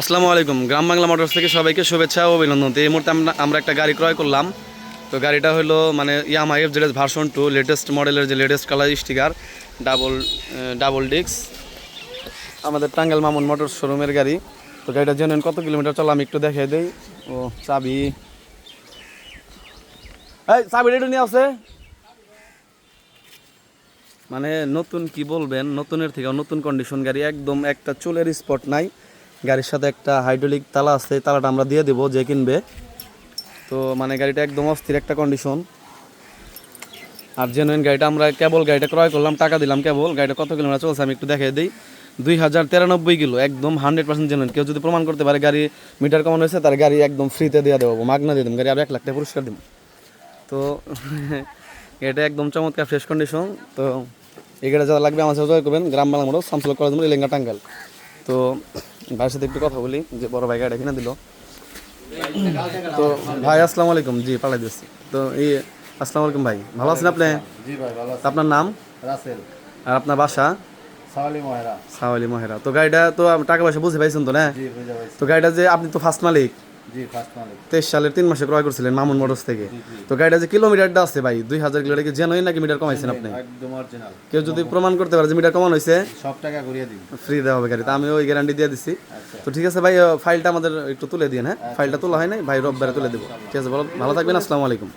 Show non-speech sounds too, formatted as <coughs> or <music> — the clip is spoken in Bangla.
আসসালামু আলাইকুম। গ্রাম বাংলা মোটরস থেকে সবাইকে শুভেচ্ছা ও অভিনন্দন। এই মুহূর্তে আমরা আমরা একটা গাড়ি ক্রয় করলাম। তো গাড়িটা হলো মানে Yamaha F Z version two latest মডেলের যে latest colour sticker double double ডিক্স আমাদের টাঙ্গাল মামুন মোটর শোরুমের গাড়ি। তো গাড়িটা জেনুইন কত কিলোমিটার চলো আমি একটু দেখাই দিই। ও, চাবি। এই, চাবি রেডি নিয়ে আছে মানে নতুন কি বলবেন, নতুনের থেকে নতুন কন্ডিশন গাড়ি, একদম একটা চুলের স্পট নাই। গাড়ির সাথে একটা হাইড্রোলিক তালা আছে তালাটা আমরা দিয়ে দেবো, যে কিনবে। তো মানে গাড়িটা একদম অস্থির একটা কন্ডিশন আর জেনুইন গাড়িটা আমরা কেবল গাড়িটা ক্রয় করলাম, টাকা দিলাম কেবল গাড়িটা কত কিলোমিটার চলছে আমি একটু দেখিয়ে দিই। দুই হাজার তিরানব্বই কিলো, একদম হান্ড্রেড পার্সেন্ট জেনুইন কেউ যদি প্রমাণ করতে পারে গাড়ি মিটার কমানো হয়েছে, তার গাড়ি একদম ফ্রিতে দিয়ে দেবো। মাগনা দিয়ে দেবো। গাড়ি আর এক লাখ টাকা পুরস্কার দেবো। তো <laughs> এটা একদম চমৎকার ফ্রেশ কন্ডিশন তো এই গাড়ি যারা লাগবে, আমার সাথে করবেন। গ্রাম বাংলা মোড় সামসুল কলেজ মোড় লেঙ্গা টাঙ্গাল তো ভাইয়ের সাথে একটু কথা বলি যে বড় ভাই গাড়ি কিনে দিল। <coughs> তো ভাই আসসালামু আলাইকুম। জি পালাই দিচ্ছি তো এই আসসালামু আলাইকুম ভাই। ভালো আছেন আপনি? জি ভাই ভালো আপনার নাম? রাসেল। আর আপনার বাসা? সাওয়ালি মহেরা। সাওয়ালি মহেরা। তো গাড়িটা তো টাকা পয়সা বুঝে পাইছেন তো না? জি বুঝে পাইছি। তো গাড়িটা যে আপনি তো ফার্স্ট মালিক। তেইশ সালের তিন মাসে ক্রয় করছিলেন মামুন মোটরস থেকে। তো গাড়িটা যে কিলোমিটারটা আছে ভাই দুই হাজার কিলোমিটার কি জেনুইন নাকি মিটার কমাইছেন আপনি? কেউ যদি প্রমাণ করতে পারে যে মিটার কমানো হয়েছে সব টাকা ঘুরিয়ে দিন ফ্রি দেওয়া হবে গাড়ি তো আমি ওই গ্যারান্টি দিয়ে দিচ্ছি তো ঠিক আছে ভাই ফাইলটা আমাদের একটু তুলে দিন হ্যাঁ? ফাইলটা তোলা হয় নাই ভাই রোববারে তুলে দেবো। ঠিক আছে ভালো থাকবেন আসসালামু আলাইকুম।